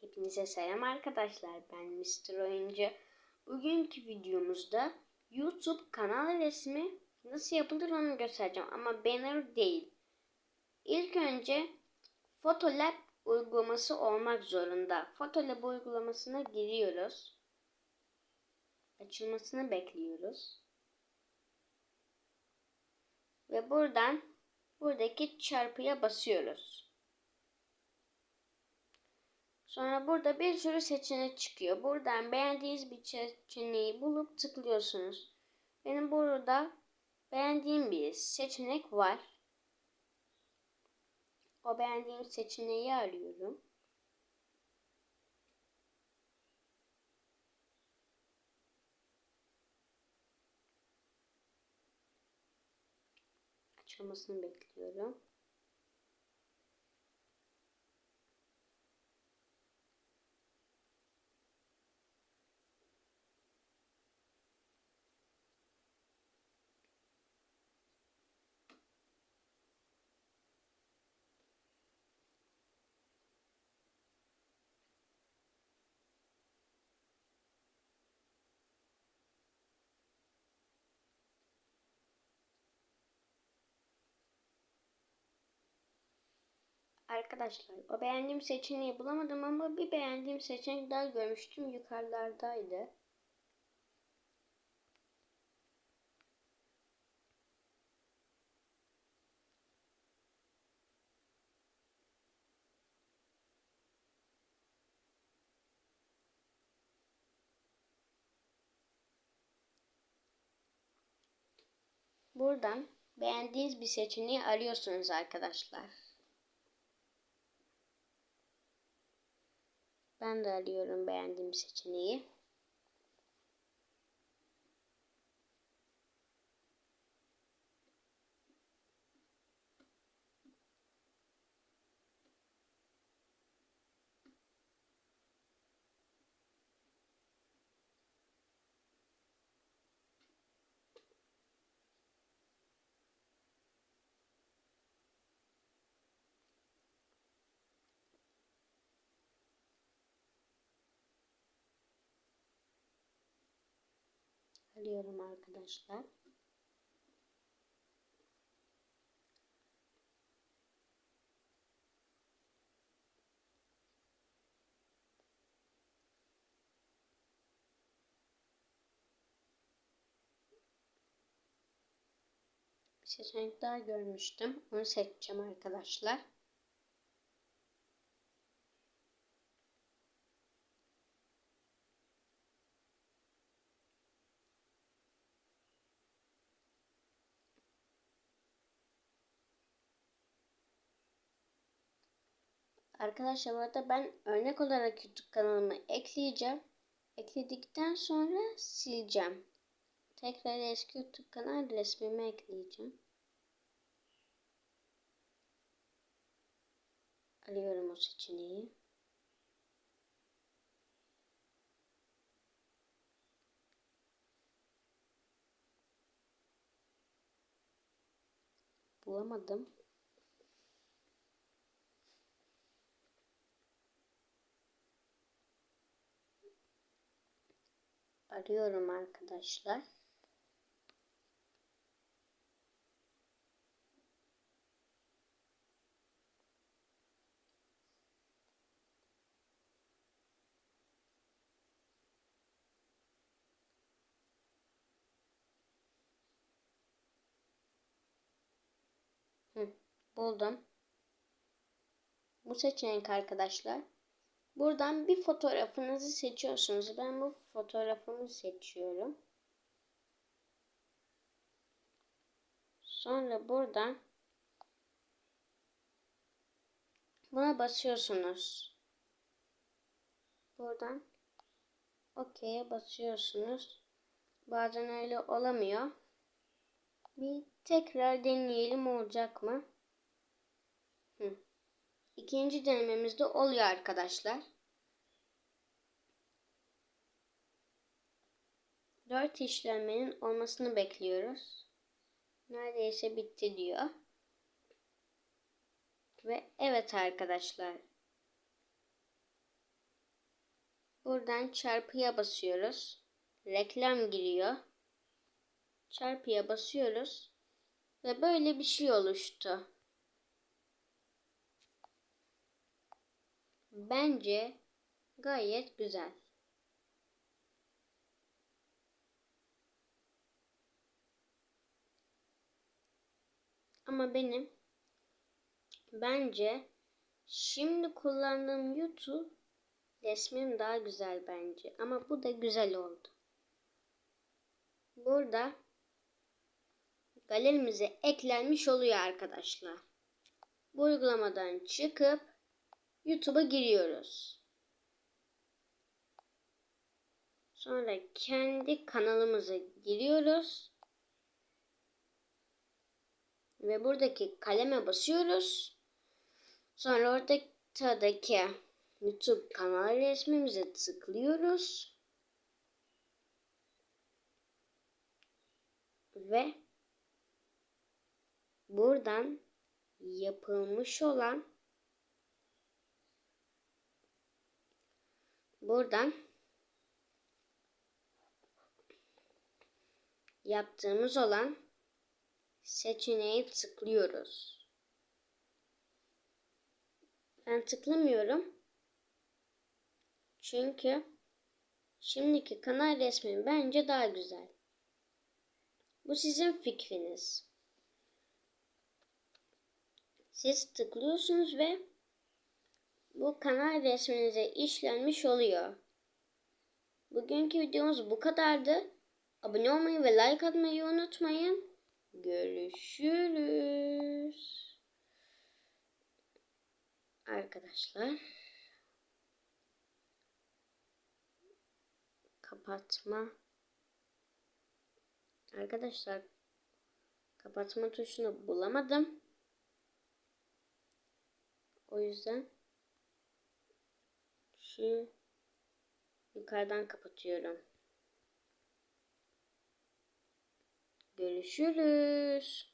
Hepinize selam arkadaşlar. Ben Mr. Oyuncu. Bugünkü videomuzda YouTube kanal resmi nasıl yapılır onu göstereceğim. Ama banner değil. İlk önce Photolab uygulaması olmak zorunda. Photolab uygulamasına giriyoruz. Açılmasını bekliyoruz. Ve buradan buradaki çarpıya basıyoruz. Sonra burada bir sürü seçenek çıkıyor. Buradan beğendiğiniz bir seçeneği bulup tıklıyorsunuz. Benim burada beğendiğim bir seçenek var. O beğendiğim seçeneği arıyorum. Açılmasını bekliyorum. Arkadaşlar o beğendiğim seçeneği bulamadım ama bir beğendiğim seçenek daha görmüştüm yukarılardaydı. Buradan beğendiğiniz bir seçeneği arıyorsunuz arkadaşlar. Ben de arıyorum beğendiğim seçeneği. Arıyorum arkadaşlar. Bir seçenek daha görmüştüm. Onu seçeceğim arkadaşlar. Arkadaşlar bu arada ben örnek olarak YouTube kanalımı ekleyeceğim. Ekledikten sonra sileceğim. Tekrar eski YouTube kanal resmimi ekleyeceğim. Alıyorum o seçeneği. Bulamadım. Arıyorum arkadaşlar. Hı, buldum. Bu seçenek arkadaşlar. Buradan bir fotoğrafınızı seçiyorsunuz. Ben bu fotoğrafımı seçiyorum. Sonra buradan buna basıyorsunuz. Buradan OK'ye basıyorsunuz. Bazen öyle olamıyor. Bir tekrar deneyelim olacak mı? Hı. İkinci denememizde oluyor arkadaşlar. 4 işlemenin olmasını bekliyoruz. Neredeyse bitti diyor. Ve evet arkadaşlar. Buradan çarpıya basıyoruz. Reklam giriyor. Çarpıya basıyoruz. Ve böyle bir şey oluştu. Bence gayet güzel. Ama benim bence şimdi kullandığım YouTube resmim daha güzel bence. Ama bu da güzel oldu. Burada galerimize eklenmiş oluyor arkadaşlar. Bu uygulamadan çıkıp YouTube'a giriyoruz. Sonra kendi kanalımıza giriyoruz. Ve buradaki kaleme basıyoruz. Sonra ortadaki YouTube kanal resmimize tıklıyoruz. Ve buradan yapılmış olan buradan yaptığımız olan seçeneği tıklıyoruz. Ben tıklamıyorum. Çünkü şimdiki kanal resmi bence daha güzel. Bu sizin fikriniz. Siz tıklıyorsunuz ve bu kanal resminize işlenmiş oluyor. Bugünkü videomuz bu kadardı. Abone olmayı ve like atmayı unutmayın. Görüşürüz. Arkadaşlar. Kapatma. Arkadaşlar kapatma tuşunu bulamadım. O yüzden şu yukarıdan kapatıyorum. Görüşürüz.